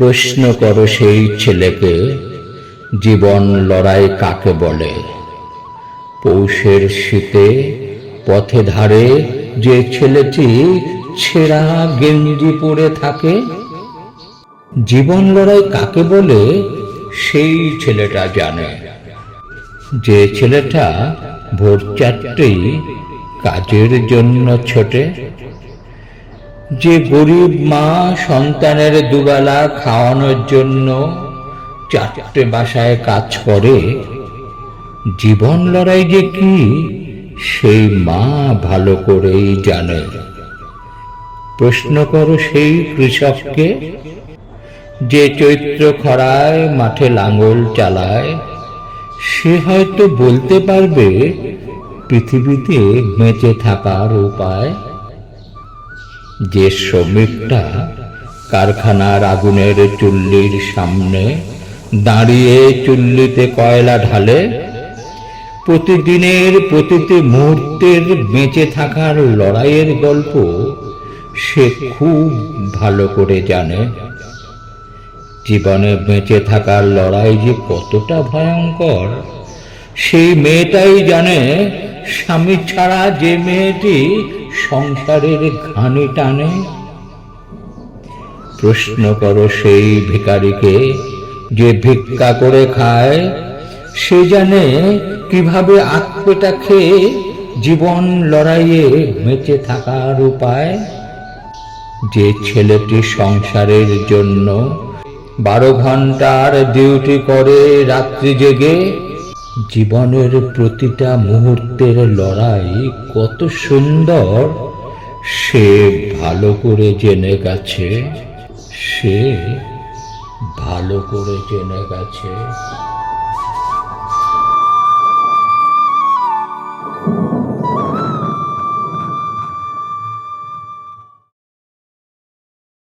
প্রশ্ন করো সেই ছেলেকে, জীবন লড়াই কাকে বলে? পৌষের শীতে পথে ধারে যে ছেলেটি ছেঁড়া গেঞ্জি পরে থাকে, জীবন লড়াই কাকে বলে সেই ছেলেটা জানে। যে ছেলেটা ভোর চারটেই কাজের জন্য ছোটে যে গরিব মা সন্তানের দুবেলা খাওয়ানোর জন্য চারটে বাসায় কাজ করে, জীবন লড়াই যে কি, সেই মা ভালো করেই জানে। প্রশ্ন করো সেই কৃষককে, যে চৈত্র খরায় মাঠে লাঙল চালায়, সে হয়তো বলতে পারবে পৃথিবীতে বেঁচে থাকার উপায়। যে শ্রমিকটা কারখানার আগুনের চুল্লির সামনে দাঁড়িয়ে চুল্লিতে কয়লা ঢালে, প্রতিদিনের প্রতিটি মুহূর্তের বেঁচে থাকার লড়াইয়ের গল্প সে খুব ভালো করে জানে। জীবনে বেঁচে থাকার লড়াই যে কতটা ভয়ঙ্কর, সেই মেয়েটাই জানে, স্বামী ছাড়া যে মেয়েটি সংসারের ঘানি টানে। প্রশ্ন করো সেই ভিখারিকে, যে ভিক্ষা করে খায়, সে জানে কীভাবে আত্মটা খেয়ে জীবন লড়াইয়ে বেঁচে থাকার উপায়? যে ছেলেটি সংসারের জন্য বারো ঘণ্টার ডিউটি করে রাত্রি জেগে জীবনের প্রতিটা মুহূর্তের লড়াই কত সুন্দর। সে ভালো করে জেনে গেছে। সে ভালো করে জেনে গেছে।